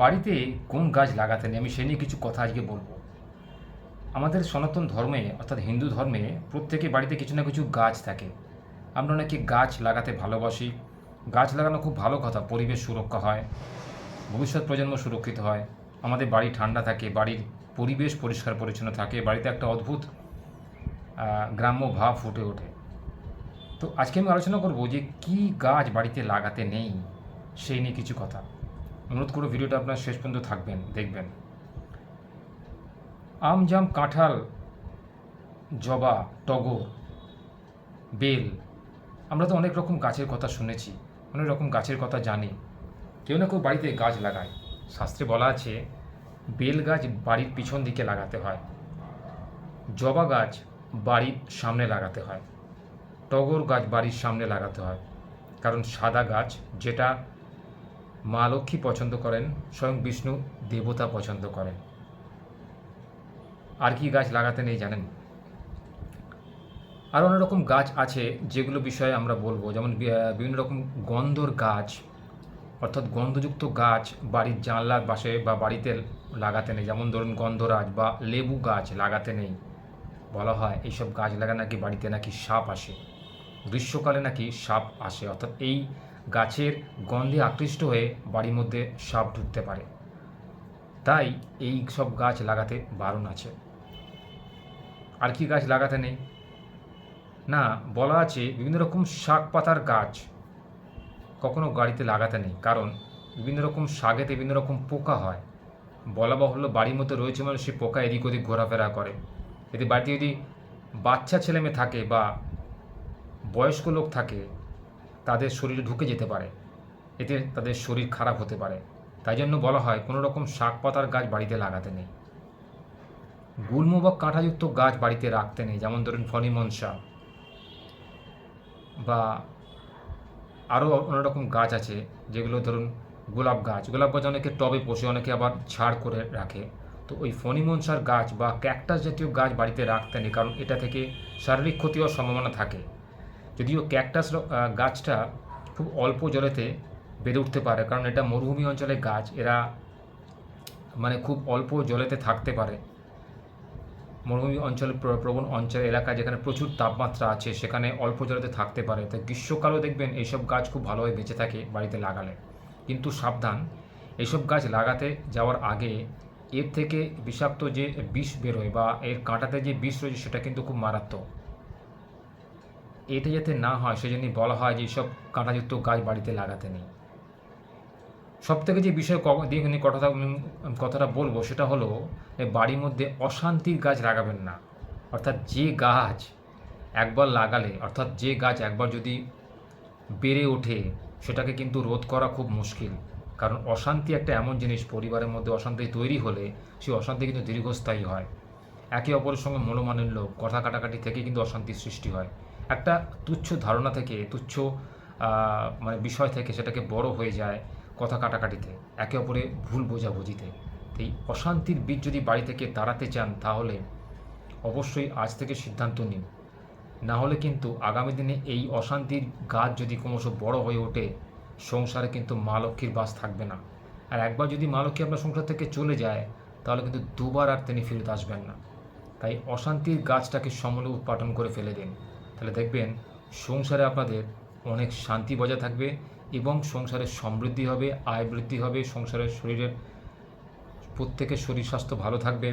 বাড়িতে কোন গাছ লাগাতে নেই আমি সে নিয়ে কিছু কথা আজকে বলব। আমাদের সনাতন ধর্মে, অর্থাৎ হিন্দু ধর্মে প্রত্যেকে বাড়িতে কিছু না কিছু গাছ থাকে। আমরা অনেকে গাছ লাগাতে ভালোবাসি। গাছ লাগানো খুব ভালো কথা, পরিবেশ সুরক্ষা হয়, ভবিষ্যৎ প্রজন্ম সুরক্ষিত হয়। আমাদের বাড়ি ঠান্ডা থাকে, বাড়ির পরিবেশ পরিষ্কার পরিচ্ছন্ন থাকে, বাড়িতে একটা অদ্ভুত গ্রাম্য ভাব ফুটে ওঠে। তো আজকে আমি আলোচনা করব যে কি গাছ বাড়িতে লাগাতে নেই, সেই নিয়ে কিছু কথা। অনুরোধ করে ভিডিওটা আপনার শেষ পর্যন্ত থাকবেন, দেখবেন। আম জাম কাঁঠাল, জবা, টগর, বেল, আমরা তো অনেক রকম গাছের কথা শুনেছি, অনেক রকম গাছের কথা জানি। কেউ না কেউ বাড়িতে গাছ লাগায়। শাস্ত্রে বলা আছে, বেল গাছ বাড়ির পিছন দিকে লাগাতে হয়, জবা গাছ বাড়ির সামনে লাগাতে হয়, টগর গাছ বাড়ির সামনে লাগাতে হয়। কারণ সাদা গাছ যেটা মা লক্ষ্মী পছন্দ করেন, স্বয়ং বিষ্ণু দেবতা পছন্দ করেন। আর কি গাছ লাগাতে নেই জানেন? আরও অনেক রকম গাছ আছে যেগুলো বিষয়ে আমরা বলব। যেমন বিভিন্ন রকম গন্ধর গাছ, অর্থাৎ গন্ধযুক্ত গাছ বাড়ির জানলার পাশে বা বাড়িতে লাগাতে নেই। যেমন ধরুন গন্ধরাজ বা লেবু গাছ লাগাতে নেই। বলা হয় এইসব গাছ লাগা নাকি বাড়িতে নাকি সাপ আসে। গ্রীষ্মকালে নাকি সাপ আসে। অর্থাৎ এই গাছের গন্ধে আকৃষ্ট হয়ে বাড়ির মধ্যে সাপ ঢুকতে পারে। তাই এই সব গাছ লাগাতে বারণ আছে। আর কি গাছ লাগাতে নেই? না, বলা আছে বিভিন্ন রকম শাক পাতার গাছ কখনো গাড়িতে লাগাতে নেই, কারণ বিভিন্ন রকম শাকেতে বিভিন্ন রকম পোকা হয়। বলা বাহুল্য বাড়ির মধ্যে রয়েছে মানে সে পোকা এদিক ওদিক ঘোরাফেরা করে। যদি বাড়িতে যদি বাচ্চা ছেলে মেয়ে থাকে বা বয়স্ক লোক থাকে তাদের শরীরে ঢুকে যেতে পারে। এতে তাদের শরীর খারাপ হতে পারে। তাই জন্য বলা হয় কোনো রকম শাক পাতার গাছ বাড়িতে লাগাতে নেই। গুল্ম বা কাঁটাযুক্ত গাছ বাড়িতে রাখতে নেই, যেমন ধরুন ফণিমনসা বা আরও অনেক রকম গাছ আছে, যেগুলো ধরুন গোলাপ গাছ। গোলাপ গাছ অনেকে টবে পোষে, অনেকে আবার ছাড় করে রাখে। তো ওই ফণিমনসার গাছ বা ক্যাকটাস জাতীয় গাছ বাড়িতে রাখতে নেই, কারণ এটা থেকে শারীরিক ক্ষতি হওয়ার সম্ভাবনা থাকে। যদিও ক্যাকটাস গাছটা খুব অল্প জলেতে বেড়ে উঠতে পারে, কারণ এটা মরুভূমি অঞ্চলে গাছ, এরা মানে খুব অল্প জলেতে থাকতে পারে। মরুভূমি অঞ্চল প্রবণ অঞ্চল, এলাকা যেখানে প্রচুর তাপমাত্রা আছে, সেখানে অল্প জলেতে থাকতে পারে। তো গ্রীষ্মকালেও দেখবেন এইসব গাছ খুব ভালোভাবে বেঁচে থাকে বাড়িতে লাগালে। কিন্তু সাবধান, এইসব গাছ লাগাতে যাওয়ার আগে এর থেকে বিষাক্ত যে বিষ বেরোয় বা এর কাঁটাতে যে বিষ রয়েছে সেটা কিন্তু খুব মারাত্মক। এটা যাতে না হয় সেজন্যই বলা হয় যে এইসব কাঁটাযুক্ত গাছ বাড়িতে লাগাতে নেই। সব থেকে যে বিষয় দিয়ে কথাটা কথাটা বলব, সেটা হলো বাড়ির মধ্যে অশান্তির গাছ লাগাবেন না। অর্থাৎ যে গাছ একবার লাগালে, অর্থাৎ যে গাছ একবার যদি বেড়ে ওঠে, সেটাকে কিন্তু রোধ করা খুব মুশকিল। কারণ অশান্তি একটা এমন জিনিস, পরিবারের মধ্যে অশান্তি তৈরি হলে সেই অশান্তি কিন্তু দীর্ঘস্থায়ী হয়। একে অপরের সঙ্গে মনোমালিন্য, কথা কাটাকাটি থেকে কিন্তু অশান্তির সৃষ্টি হয়। একটা তুচ্ছ ধারণা থেকে, তুচ্ছ মানে বিষয় থেকে সেটাকে বড় হয়ে যায় কথা কাটাকাটিতে, একে অপরে ভুল বোঝাবুঝিতে। এই অশান্তির বীজ যদি বাড়ি থেকে তাড়াতে চান তাহলে অবশ্যই আজ থেকে সিদ্ধান্ত নিন। না হলে কিন্তু আগামী দিনে এই অশান্তির গাছ যদি ক্রমশ বড় হয়ে ওঠে, সংসারে কিন্তু মা লক্ষ্মীর বাস থাকবে না। আর একবার যদি মা লক্ষ্মী আপনার সংসার থেকে চলে যায়, তাহলে কিন্তু দুবার আর তিনি ফেরত আসবেন না। তাই অশান্তির গাছটাকে সমলে উৎপাদন করে ফেলে দিন। তাহলে দেখবেন সংসারে আপনাদের অনেক শান্তি বজায় থাকবে এবং সংসারের সমৃদ্ধি হবে, আয় বৃদ্ধি হবে সংসারের শরীরের প্রত্যেকের শরীর স্বাস্থ্য ভালো থাকবে,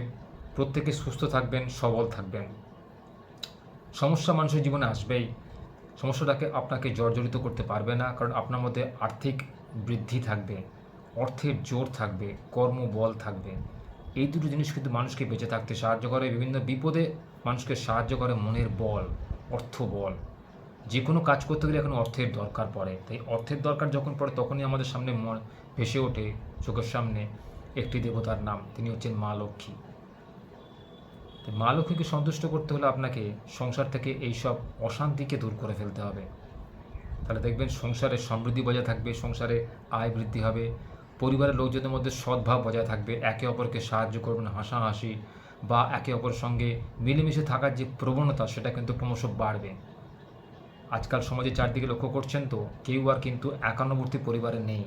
প্রত্যেকে সুস্থ থাকবেন, সবল থাকবেন। সমস্যা মানুষের জীবনে আসবেই। সমস্যাটাকে আপনাকে জর্জরিত করতে পারবে না, কারণ আপনার মধ্যে আর্থিক বৃদ্ধি থাকবে, অর্থের জোর থাকবে, কর্মবল থাকবে। এই দুটো জিনিস কিন্তু মানুষকে বেঁচে থাকতে সাহায্য করে, বিভিন্ন বিপদে মানুষকে সাহায্য করে মনের বল। অর্থ বল। যে কোনো কাজ করতে গেলে এখন অর্থের দরকার পড়ে। তাই অর্থের দরকার যখন পড়ে, তখনই আমাদের সামনে ভেসে ওঠে চোখের সামনে একটি দেবতার নাম। তিনি হচ্ছেন মা লক্ষ্মী। মা লক্ষ্মীকে সন্তুষ্ট করতে হলে আপনাকে সংসার থেকে এই সব অশান্তিকে দূর করে ফেলতে হবে। তাহলে দেখবেন সংসারে সমৃদ্ধি বজায় থাকবে, সংসারে আয় বৃদ্ধি হবে। পরিবারের লোকজনের মধ্যে সদ্ভাব বজায় থাকবে। একে অপরকে সাহায্য করবেন হাসাহাসি বা একে অপরের সঙ্গে মিলেমিশে থাকার যে প্রবণতা, সেটা কিন্তু ক্রমশ বাড়বে। আজকাল সমাজে চারদিকে লক্ষ্য করছেন তো, কেউ আর কিন্তু একান্নবর্তী পরিবারে নেই।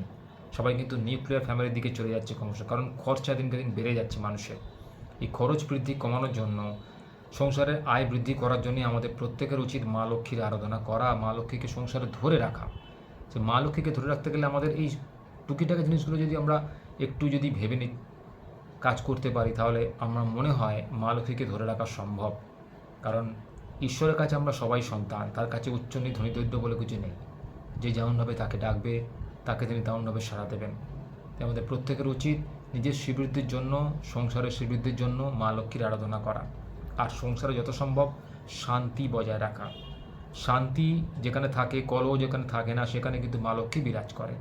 সবাই কিন্তু নিউক্লিয়ার ফ্যামিলির দিকে চলে যাচ্ছে ক্রমশ, কারণ খরচা দিনকে দিন বেড়ে যাচ্ছে মানুষের। এই খরচ বৃদ্ধি কমানোর জন্য, সংসারের আয় বৃদ্ধি করার জন্যই আমাদের প্রত্যেকের উচিত মা লক্ষ্মীর আরাধনা করা, মা লক্ষ্মীকে সংসারে ধরে রাখা। যে মা লক্ষ্মীকে ধরে রাখতে গেলে আমাদের এই টুকিটাকি জিনিসগুলো যদি আমরা একটু যদি ভেবে নি কাজ করতে পারি, তাহলে আমার মনে হয় মা লক্ষ্মীকে ধরে রাখা সম্ভব। কারণ ঈশ্বরের কাছে আমরা সবাই সন্তান, তার কাছে উচ্চ নি ধনী দৈদ্য বলে কিছু নেই। যে যেমনভাবে তাকে ডাকবে, তাকে তিনি তেমনভাবে সাড়া দেবেন। তাই আমাদের প্রত্যেকের উচিত নিজের শ্রীবৃদ্ধির জন্য, সংসারের শ্রীবৃদ্ধির জন্য মা লক্ষ্মীর আরাধনা করা। আর সংসারে যত সম্ভব শান্তি বজায় রাখা। শান্তি যেখানে থাকে, কলহ যেখানে থাকে না, সেখানে কিন্তু মা লক্ষ্মী বিরাজ করে।